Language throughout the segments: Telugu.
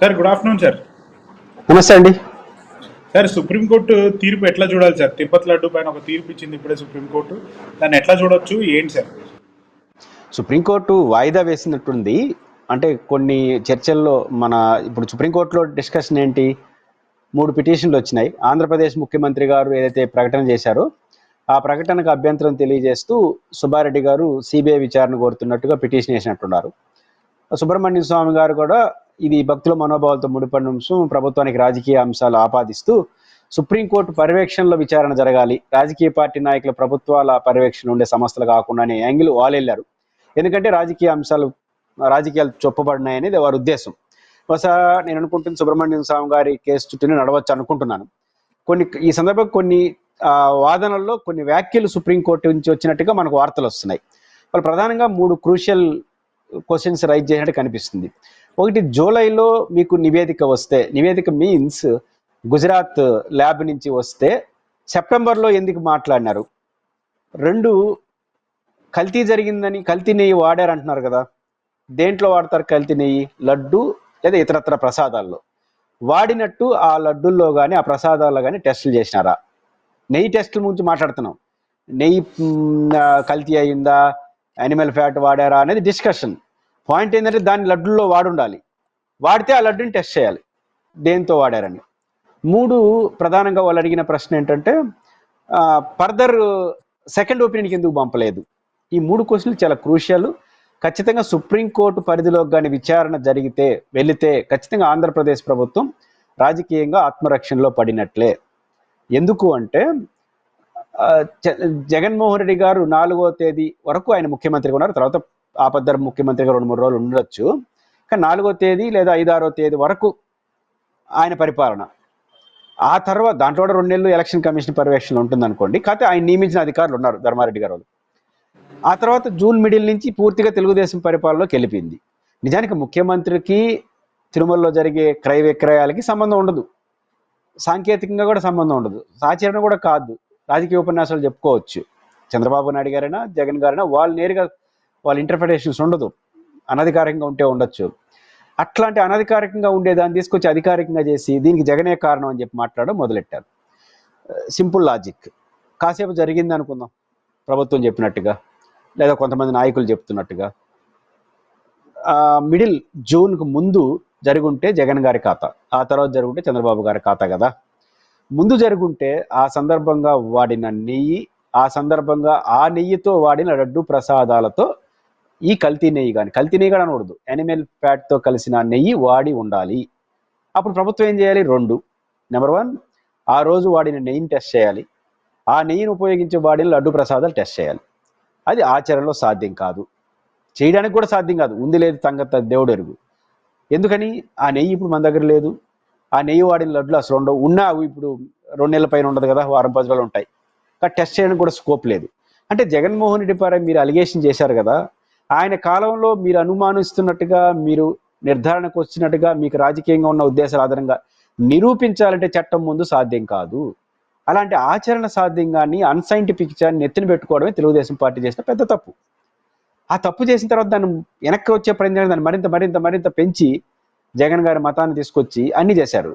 సార్ గుడ్ ఆఫ్టర్నూన్ సార్ నమస్తే అండి. సార్ సుప్రీంకోర్టు తీర్పు ఎట్లా చూడాలి సార్ తిరుపతి లడ్డు పైన ఒక తీర్పు ఇచ్చింది ఇప్పుడే సుప్రీంకోర్టు దాన్ని ఎట్లా చూడొచ్చు? ఏంటి సార్ సుప్రీంకోర్టు వాయిదా వేసినట్టుంది. అంటే కొన్ని చర్చల్లో మన ఇప్పుడు సుప్రీంకోర్టులో డిస్కషన్ ఏంటి? మూడు పిటిషన్లు వచ్చినాయి. ఆంధ్రప్రదేశ్ ముఖ్యమంత్రి గారు ఏదైతే ప్రకటన చేశారో ఆ ప్రకటనకు అభ్యంతరం తెలియజేస్తూ సుబ్బారెడ్డి గారు సిబిఐ విచారణ కోరుతున్నట్టుగా పిటిషన్ వేసినట్టున్నారు. సుబ్రహ్మణ్య స్వామి గారు కూడా ఇది భక్తుల మనోభావాలతో ముడిపడిన అంశం. ప్రభుత్వానికి రాజకీయ అంశాలు ఆపాదిస్తూ సుప్రీంకోర్టు పర్యవేక్షణలో విచారణ జరగాలి. రాజకీయ పార్టీ నాయకుల ప్రభుత్వాల పర్యవేక్షణ ఉండే సంస్థలు కాకుండా అనే యాంగిల్ వాళ్ళు వెళ్ళారు ఎందుకంటే రాజకీయ అంశాలు రాజకీయాలు చొప్పబడినాయి అనేది వారి ఉద్దేశం. బహుశా నేను అనుకుంటున్న సుబ్రహ్మణ్యం స్వామి గారి కేసు చుట్టూనే నడవచ్చు అనుకుంటున్నాను. కొన్ని ఈ సందర్భంగా కొన్ని వాదనల్లో కొన్ని వ్యాఖ్యలు సుప్రీంకోర్టు నుంచి వచ్చినట్టుగా మనకు వార్తలు వస్తున్నాయి. వాళ్ళు ప్రధానంగా మూడు క్రూషియల్ క్వశ్చన్స్ రైజ్ చేసినట్టు కనిపిస్తుంది. ఒకటి జూలైలో మీకు నివేదిక వస్తే నివేదిక మీన్స్ గుజరాత్ ల్యాబ్ నుంచి వస్తే సెప్టెంబర్లో ఎందుకు మాట్లాడినారు? రెండు కల్తీ జరిగిందని కల్తీ నెయ్యి వాడారు అంటున్నారు కదా. దేంట్లో వాడతారు కల్తీ నెయ్యి? లడ్డు లేదా ఇతరత్ర ప్రసాదాల్లో. వాడినట్టు ఆ లడ్డుల్లో కానీ ఆ ప్రసాదాల్లో కానీ టెస్టులు చేసినారా? నెయ్యి టెస్టుల గురించి మాట్లాడుతున్నాం. నెయ్యి కల్తీ అయిందా? యానిమల్ ఫ్యాట్ వాడారా? అనేది డిస్కషన్ పాయింట్ ఏంటంటే దాన్ని లడ్డుల్లో వాడుండాలి. వాడితే ఆ లడ్డుని టెస్ట్ చేయాలి. దేంతో వాడారని. మూడు ప్రధానంగా వాళ్ళు అడిగిన ప్రశ్న ఏంటంటే ఫర్దర్ సెకండ్ ఒపీనియన్కి ఎందుకు పంపలేదు? ఈ మూడు క్వశ్చన్లు చాలా క్రూషియల్. ఖచ్చితంగా సుప్రీంకోర్టు పరిధిలో కానీ విచారణ జరిగితే వెళితే ఖచ్చితంగా ఆంధ్రప్రదేశ్ ప్రభుత్వం రాజకీయంగా ఆత్మరక్షణలో పడినట్లే. ఎందుకు అంటే జ- జగన్మోహన్ రెడ్డి గారు నాలుగో తేదీ వరకు ఆయన ముఖ్యమంత్రిగా ఉన్నారు. తర్వాత ఆపద్దర ముఖ్యమంత్రిగా రెండు మూడు రోజులు ఉండొచ్చు. కానీ నాలుగో తేదీ లేదా ఐదారో తేదీ వరకు ఆయన పరిపాలన. ఆ తర్వాత దాంట్లో కూడా రెండు నెలలు ఎలక్షన్ కమిషన్ పర్యవేక్షణ ఉంటుంది అనుకోండి కాకపోతే ఆయన నియమించిన అధికారులు ఉన్నారు ధర్మారెడ్డి గారు ఆ తర్వాత జూన్ మిడిల్ నుంచి పూర్తిగా తెలుగుదేశం పరిపాలనలోకి వెళ్ళిపోయింది. నిజానికి ముఖ్యమంత్రికి తిరుమలలో జరిగే క్రయ విక్రయాలకి సంబంధం ఉండదు. సాంకేతికంగా కూడా సంబంధం ఉండదు. ఆచరణ కూడా కాదు. రాజకీయ ఉపన్యాసాలు చెప్పుకోవచ్చు. చంద్రబాబు నాయుడు గారైనా జగన్ గారైనా వాళ్ళు నేరుగా వాళ్ళ ఇంటర్ప్రిటేషన్స్ ఉండదు. అనధికారికంగా ఉంటే ఉండొచ్చు. అట్లాంటి అనధికారికంగా ఉండేదాన్ని తీసుకొచ్చి అధికారికంగా చేసి దీనికి జగనే కారణం అని చెప్పి మాట్లాడడం మొదలెట్టారు. Simple logic. కాసేపు జరిగింది అనుకుందాం. ప్రభుత్వం చెప్పినట్టుగా. లేదా కొంతమంది నాయకులు చెప్తున్నట్టుగా. మిడిల్ జూన్కు ముందు జరుగుంటే జగన్ గారి ఖాతా. ఆ తర్వాత జరుగుంటే చంద్రబాబు గారి ఖాతా కదా. ముందు జరుగుంటే ఆ సందర్భంగా వాడిన నెయ్యి ఆ సందర్భంగా ఆ నెయ్యితో వాడిన లడ్డు ప్రసాదాలతో ఈ కల్తీ నెయ్యి కానీ కల్తీ నెయ్యి కూడా అనకూడదు. యానిమల్ ఫ్యాట్తో కలిసిన నెయ్యి వాడి ఉండాలి. అప్పుడు ప్రభుత్వం ఏం చేయాలి? రెండు. నెంబర్ వన్ ఆ రోజు వాడిన నెయ్యిని టెస్ట్ చేయాలి. ఆ నెయ్యిని ఉపయోగించే వాడిని లడ్డు ప్రసాదాలు టెస్ట్ చేయాలి. అది ఆచరణలో సాధ్యం కాదు. చేయడానికి కూడా సాధ్యం కాదు. ఉంది లేదు తంగత దేవుడు ఎరుగు. ఎందుకని? ఆ నెయ్యి ఇప్పుడు మన దగ్గర లేదు. ఆ నెయ్యి వాడిన లడ్డులు అసలు ఉండవు. ఉన్నా అవి ఇప్పుడు రెండు నెలల పైన ఉండదు కదా వారం పది రోజులు ఉంటాయి. కానీ టెస్ట్ చేయడానికి కూడా స్కోప్ లేదు. అంటే జగన్మోహన్ రెడ్డి పైన మీరు అలిగేషన్ చేశారు కదా ఆయన కాలంలో మీరు అనుమానిస్తున్నట్టుగా మీరు నిర్ధారణకు వచ్చినట్టుగా మీకు రాజకీయంగా ఉన్న ఉద్దేశాల ఆధారంగా నిరూపించాలంటే చట్టం ముందు సాధ్యం కాదు. అలాంటి ఆచరణ సాధ్యంగాని అన్సైంటిఫిక్ నెత్తిన పెట్టుకోవడమే తెలుగుదేశం పార్టీ చేసిన పెద్ద తప్పు. ఆ తప్పు చేసిన తర్వాత దాన్ని వెనక్కి వచ్చే ప్రయత్నం దాన్ని మరింత మరింత మరింత పెంచి జగన్ గారి మతాన్ని తీసుకొచ్చి అన్ని చేశారు.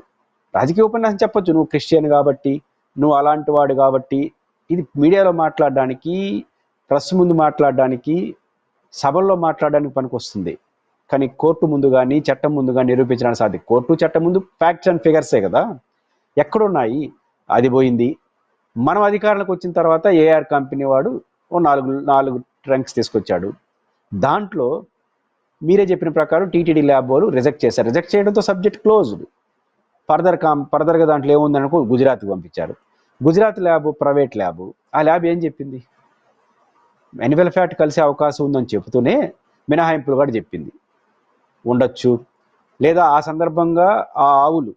రాజకీయ ఉపన్యాసం చెప్పొచ్చు. నువ్వు క్రిస్టియన్ కాబట్టి నువ్వు అలాంటి వాడు కాబట్టి ఇది మీడియాలో మాట్లాడడానికి ప్రెస్ ముందు మాట్లాడడానికి సభల్లో మాట్లాడడానికి పనికొస్తుంది. కానీ కోర్టు ముందు కానీ చట్టం ముందు కానీ నిరూపించడానికి సాధ్యం. కోర్టు చట్టం ముందు ఫ్యాక్ట్స్ అండ్ ఫిగర్సే కదా? ఎక్కడున్నాయి? అది పోయింది. మనం అధికారంలోకి వచ్చిన తర్వాత ఏఆర్ కంపెనీ వాడు ఓ నాలుగు నాలుగు ట్రంక్స్ తీసుకొచ్చాడు. దాంట్లో మీరే చెప్పిన ప్రకారం టీటీడీ ల్యాబ్ వాళ్ళు రిజెక్ట్ చేశారు. రిజెక్ట్ చేయడంతో సబ్జెక్ట్ క్లోజ్డ్ ఫర్దర్ కామ్ ఫర్దర్గా దాంట్లో ఏముందనుకో గుజరాత్కి పంపించారు. గుజరాత్ ల్యాబ్ ప్రైవేట్ ల్యాబ్ ఆ ల్యాబ్ ఏం చెప్పింది? మెనివల్ ఫ్యాట్ కలిసే అవకాశం ఉందని చెబుతూనే మినహాయింపులు కూడా చెప్పింది. ఉండొచ్చు. లేదా ఆ సందర్భంగా ఆ ఆవులు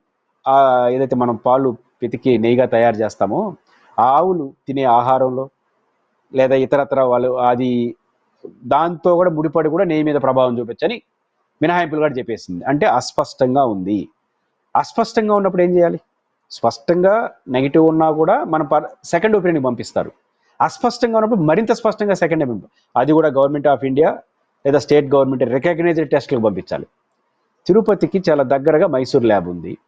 ఆ ఏదైతే మనం పాలు పితికి నెయ్యిగా తయారు చేస్తామో ఆ ఆవులు తినే ఆహారంలో లేదా ఇతరత్ర వాళ్ళు అది దాంతో కూడా ముడిపడి కూడా నెయ్యి మీద ప్రభావం చూపించని మినహాయింపులు కూడా చెప్పేసింది. అంటే అస్పష్టంగా ఉంది. అస్పష్టంగా ఉన్నప్పుడు ఏం చేయాలి? స్పష్టంగా నెగిటివ్ ఉన్నా కూడా మన సెకండ్ ఒపీనియన్కి పంపిస్తారు. అస్పష్టంగా ఉన్నప్పుడు మరింత స్పష్టంగా సెకండ్ అమెండ్మెంట్ అది కూడా గవర్నమెంట్ ఆఫ్ ఇండియా లేదా స్టేట్ గవర్నమెంట్ రికగ్నైజ్డ్ టెస్ట్లకు పంపించాలి. తిరుపతికి చాలా దగ్గరగా మైసూర్ ల్యాబ్ ఉంది.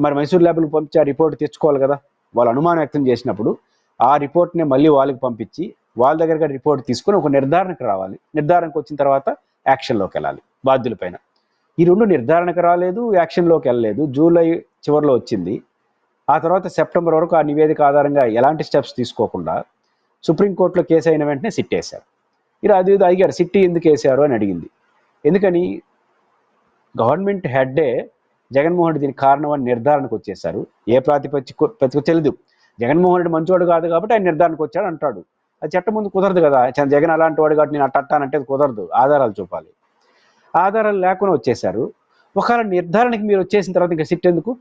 మరి మైసూర్ ల్యాబ్కి పంపించి ఆ రిపోర్ట్ తెచ్చుకోవాలి కదా. వాళ్ళు అనుమానం వ్యక్తం చేసినప్పుడు ఆ రిపోర్ట్ని మళ్ళీ వాళ్ళకి పంపించి వాళ్ళ దగ్గరగా రిపోర్ట్ తీసుకొని ఒక నిర్ధారణకు రావాలి. నిర్ధారణకు వచ్చిన తర్వాత యాక్షన్లోకి వెళ్ళాలి బాధ్యులపైన ఈ రెండు నిర్ధారణకు రాలేదు యాక్షన్లోకి వెళ్ళలేదు. జూలై చివరిలో వచ్చింది. ఆ తర్వాత సెప్టెంబర్ వరకు ఆ నివేదిక ఆధారంగా ఎలాంటి స్టెప్స్ తీసుకోకుండా సుప్రీంకోర్టులో కేసు అయిన వెంటనే సిట్ వేశారు ఇలా అది ఇది అడిగారు సిట్టి ఎందుకు వేశారు అని అడిగింది. ఎందుకని? గవర్నమెంట్ హెడ్డే జగన్మోహన్ రెడ్డి దీనికి కారణం అని నిర్ధారణకు వచ్చేసారు ఏ ప్రాతిపదిక తెలియదు జగన్మోహన్ రెడ్డి మంచివాడు కాదు కాబట్టి ఆయన నిర్ధారణకు వచ్చాడు అంటాడు. అది చట్టం ముందు కుదరదు కదా. జగన్ అలాంటి వాడు కాబట్టి నేను అట్టట్టానంటే అది కుదరదు. ఆధారాలు చూపాలి. ఆధారాలు లేకుండా వచ్చేసారు ఒకవేళ నిర్ధారణకి మీరు వచ్చేసిన తర్వాత ఇంకా సిట్ ఎందుకు?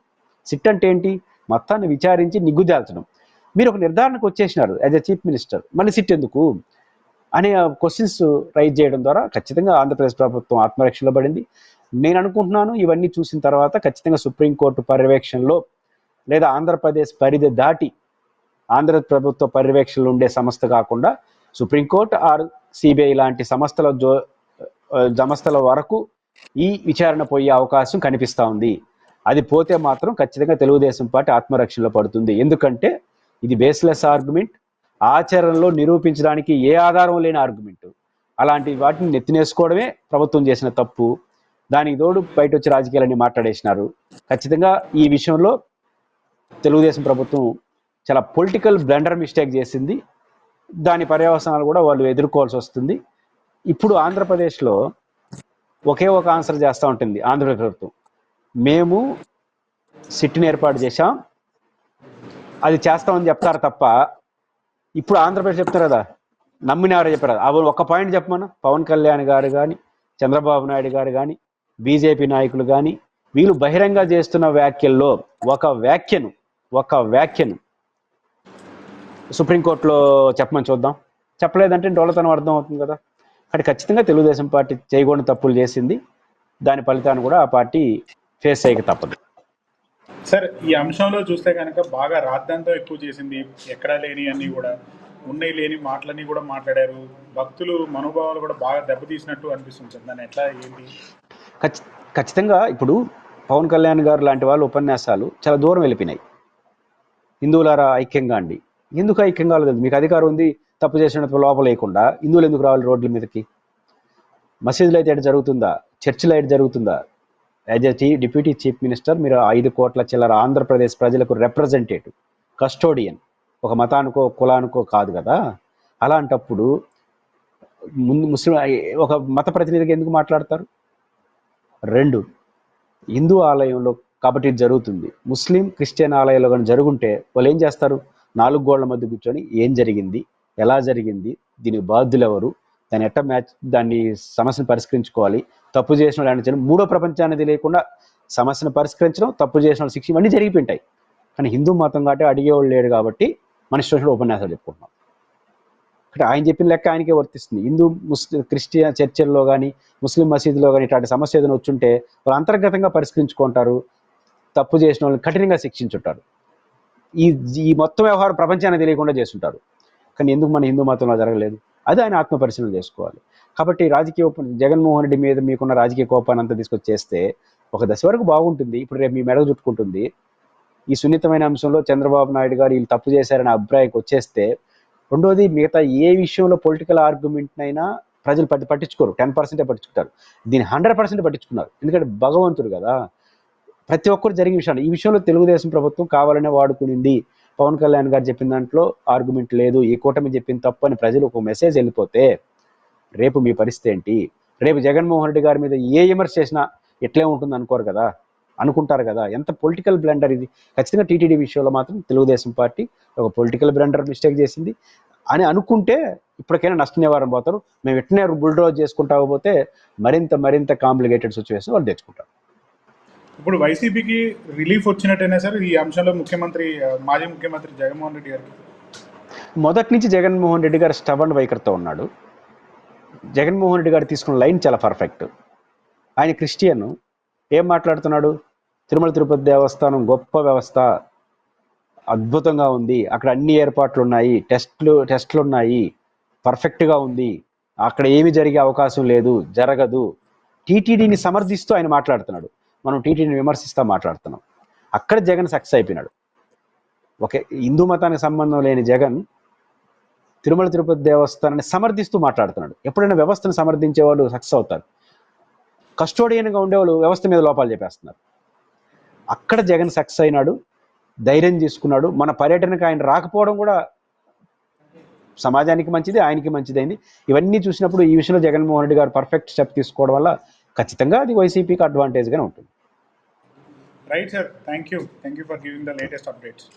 సిట్ అంటే ఏంటి? మొత్తాన్ని విచారించి నిగ్గుదాల్చడం మీరు ఒక నిర్ధారణకు వచ్చేసినారు యాజ్ ఎ చీఫ్ మినిస్టర్ మళ్ళీ సిట్ ఎందుకు? అనే క్వశ్చన్స్ రైజ్ చేయడం ద్వారా ఖచ్చితంగా ఆంధ్రప్రదేశ్ ప్రభుత్వం ఆత్మరక్షలో పడింది. నేను అనుకుంటున్నాను ఇవన్నీ చూసిన తర్వాత ఖచ్చితంగా సుప్రీంకోర్టు పర్యవేక్షణలో లేదా ఆంధ్రప్రదేశ్ పరిధి దాటి ఆంధ్ర ప్రభుత్వ పర్యవేక్షణలో ఉండే సంస్థ కాకుండా సుప్రీంకోర్టు ఆర్ సిబిఐ లాంటి సంస్థల జో సంస్థల వరకు ఈ విచారణ పోయే అవకాశం కనిపిస్తూ ఉంది. అది పోతే మాత్రం ఖచ్చితంగా తెలుగుదేశం పార్టీ ఆత్మరక్షణలో పడుతుంది. ఎందుకంటే ఇది బేస్లెస్ ఆర్గ్యుమెంట్ ఆచరణలో నిరూపించడానికి ఏ ఆధారం లేని ఆర్గ్యుమెంట్ అలాంటి వాటిని నెత్తినేసుకోవడమే ప్రభుత్వం చేసిన తప్పు. దానికి తోడు బయట వచ్చి రాజకీయాలన్నీ మాట్లాడేసినారు. ఖచ్చితంగా ఈ విషయంలో తెలుగుదేశం ప్రభుత్వం చాలా పొలిటికల్ బ్లండర్ మిస్టేక్ చేసింది. దాని పర్యవసనాలు కూడా వాళ్ళు ఎదుర్కోవాల్సి వస్తుంది. ఇప్పుడు ఆంధ్రప్రదేశ్లో ఒకే ఒక ఆన్సర్ చేస్తూ ఉంటుంది ఆంధ్రప్రదేశ్ ప్రభుత్వం. మేము సిట్ని ఏర్పాటు చేశాం. అది చేస్తామని చెప్తారు తప్ప ఇప్పుడు ఆంధ్రప్రదేశ్ చెప్తారు కదా నమ్మినారు చెప్పారు కదా. అవి ఒక పాయింట్ చెప్పమను. పవన్ కళ్యాణ్ గారు కానీ చంద్రబాబు నాయుడు గారు కానీ బీజేపీ నాయకులు కానీ వీళ్ళు బహిరంగ చేస్తున్న వ్యాఖ్యల్లో ఒక వ్యాఖ్యను ఒక వ్యాఖ్యను సుప్రీంకోర్టులో చెప్పమని చూద్దాం. చెప్పలేదంటే డోలతనం అర్థం అవుతుంది కదా. అక్కడ ఖచ్చితంగా తెలుగుదేశం పార్టీ చేయకూడని తప్పులు చేసింది. దాని ఫలితాన్ని కూడా ఆ పార్టీ ఫేస్ చేయక తప్పదు. సార్ ఈ అంశంలో చూస్తే కనుక బాగా రాద్ధాంతో ఎక్కువ చేసింది ఎక్కడా లేని అన్ని కూడా ఉన్నాయి లేని మాటలన్నీ కూడా మాట్లాడారు. భక్తులు మనోభావాలు కూడా బాగా దెబ్బతీసినట్టు అనిపిస్తుంది సార్. దాన్ని ఎట్లా ఏంటి? ఖచ్చితంగా ఇప్పుడు పవన్ కళ్యాణ్ గారు లాంటి వాళ్ళు ఉపన్యాసాలు చాలా దూరం వెళ్ళిపోయినాయి. హిందువులారా ఐక్యంగా అండి. ఎందుకు ఐక్యంగా లేదు మీకు అధికారం ఉంది తప్పు చేసినప్పుడు లోపల లేకుండా హిందువులు ఎందుకు రావాలి రోడ్ల మీదకి? మసీదులు అయితే ఎటు జరుగుతుందా? చర్చిలో అయితే జరుగుతుందా? As a deputy chief minister మీరు ఐదు కోట్ల చిల్లర ఆంధ్రప్రదేశ్ ప్రజలకు రిప్రజెంటేటివ్ కస్టోడియన్ ఒక మతానికో కులానికో కాదు కదా? అలాంటప్పుడు ముందు ముస్లిం ఒక మత ప్రతినిధిగా ఎందుకు మాట్లాడతారు? రెండు హిందూ ఆలయంలో కాబట్టి జరుగుతుంది. ముస్లిం క్రిస్టియన్ ఆలయాల్లో కానీ జరుగుంటే వాళ్ళు ఏం చేస్తారు? నాలుగు గోళ్ళ మధ్య కూర్చొని ఏం జరిగింది? ఎలా జరిగింది? దీనికి బాధ్యులు ఎవరు దాన్ని ఎట్ట మ్యాచ్ దాన్ని సమస్యను పరిష్కరించుకోవాలి? తప్పు చేసిన వాళ్ళు ఏంటి మూడో ప్రపంచానికి లేకుండా సమస్యను పరిష్కరించడం తప్పు చేసిన వాళ్ళు శిక్ష ఇవన్నీ జరిగిపోయింటాయి కానీ హిందూ మతం కాబట్టి అడిగేవాళ్ళు లేడు కాబట్టి మన ఇష్టం ఉపన్యాసాలు చెప్పుకుంటున్నాం. ఇక్కడ ఆయన చెప్పిన లెక్క ఆయనకే వర్తిస్తుంది. హిందూ ముస్లిం క్రిస్టియన్ చర్చిల్లో కానీ ముస్లిం మసీదులో కానీ ఇట్లాంటి సమస్య ఏదైనా వచ్చుంటే వాళ్ళు అంతర్గతంగా పరిష్కరించుకుంటారు. తప్పు చేసిన వాళ్ళని కఠినంగా శిక్షించుంటారు. ఈ ఈ మొత్తం వ్యవహారం ప్రపంచాన్ని తెలియకుండా చేస్తుంటారు. కానీ ఎందుకు మన హిందూ మతంలో జరగలేదు? అది ఆయన ఆత్మ పరిశీలన చేసుకోవాలి. కాబట్టి రాజకీయ జగన్మోహన్ రెడ్డి మీద మీకున్న రాజకీయ కోపాన్ని అంతా తీసుకొచ్చేస్తే ఒక దశ వరకు బాగుంటుంది. ఇప్పుడు రేపు మీ మెడ చుట్టుకుంటుంది. ఈ సున్నితమైన అంశంలో చంద్రబాబు నాయుడు గారు వీళ్ళు తప్పు చేశారనే అభిప్రాయంకి వచ్చేస్తే రెండోది మిగతా ఏ విషయంలో పొలిటికల్ ఆర్గ్యుమెంట్ అయినా ప్రజలు పట్టి పట్టించుకోరు. టెన్ పర్సెంటే పట్టించుకుంటారు. దీన్ని హండ్రెడ్ పర్సెంట్ పట్టించుకున్నారు. ఎందుకంటే భగవంతుడు కదా. ప్రతి ఒక్కరు జరిగిన విషయాలు. ఈ విషయంలో తెలుగుదేశం ప్రభుత్వం కావాలనే వాడుకునింది. పవన్ కళ్యాణ్ గారు చెప్పిన దాంట్లో ఆర్గ్యుమెంట్ లేదు. ఈ కూటమి చెప్పింది తప్పు అని ప్రజలు ఒక మెసేజ్ వెళ్ళిపోతే రేపు మీ పరిస్థితి ఏంటి? రేపు జగన్మోహన్ రెడ్డి గారి మీద ఏ విమర్శ చేసినా ఎట్లే ఉంటుంది అనుకోరు కదా? అనుకుంటారు కదా? ఎంత పొలిటికల్ బ్లండర్ ఇది? ఖచ్చితంగా టీటీడీ విషయంలో మాత్రం తెలుగుదేశం పార్టీ ఒక పొలిటికల్ బ్లండర్ మిస్టేక్ చేసింది. అని అనుకుంటే ఇప్పటికైనా నష్ట నివారణ పోతారు. మేము ఎట్నే బుల్డ్రోజ్ చేసుకుంటా పోతే మరింత మరింత కాంప్లికేటెడ్ సిచ్యువేషన్ వాళ్ళు తెచ్చుకుంటారు. ఇప్పుడు వైసీపీకి రిలీఫ్ వచ్చినట్టేనా సార్? ఈ అంశంలో ముఖ్యమంత్రి మాజీ ముఖ్యమంత్రి జగన్మోహన్ రెడ్డి గారికి. మొదటి నుంచి జగన్మోహన్ రెడ్డి గారు స్టబన్ వైఖరితో ఉన్నాడు. జగన్మోహన్ రెడ్డి గారు తీసుకున్న లైన్ చాలా పర్ఫెక్ట్ ఆయన క్రిస్టియన్. ఏం మాట్లాడుతున్నాడు? తిరుమల తిరుపతి దేవస్థానం గొప్ప వ్యవస్థ. అద్భుతంగా ఉంది. అక్కడ అన్ని ఏర్పాట్లు ఉన్నాయి. టెస్ట్లు టెస్ట్లు ఉన్నాయి పర్ఫెక్ట్గా ఉంది. అక్కడ ఏమి జరిగే అవకాశం లేదు. జరగదు. టీటీడీని సమర్థిస్తూ ఆయన మాట్లాడుతున్నాడు. మనం టీటీడీని విమర్శిస్తూ మాట్లాడుతున్నాం. అక్కడ జగన్ సక్సెస్ అయిపోయినాడు. ఓకే హిందూ మతానికి సంబంధం లేని జగన్ తిరుమల తిరుపతి దేవస్థానాన్ని సమర్థిస్తూ మాట్లాడుతున్నాడు. ఎప్పుడైనా వ్యవస్థను సమర్థించే వాళ్ళు సక్సెస్ అవుతారు. కస్టోడియన్గా ఉండేవాళ్ళు వ్యవస్థ మీద లోపాలు చెప్పేస్తున్నారు. అక్కడ జగన్ సక్సెస్ అయినాడు ధైర్యం తీసుకున్నాడు. మన పర్యటనకు ఆయన రాకపోవడం కూడా సమాజానికి మంచిది ఆయనకి మంచిదైంది ఇవన్నీ చూసినప్పుడు ఈ విషయంలో జగన్మోహన్ రెడ్డి గారు పర్ఫెక్ట్ స్టెప్ తీసుకోవడం వల్ల ఖచ్చితంగా అది వైసీపీకి అడ్వాంటేజ్గానే ఉంటుంది. Right sir thank you thank you for giving the latest updates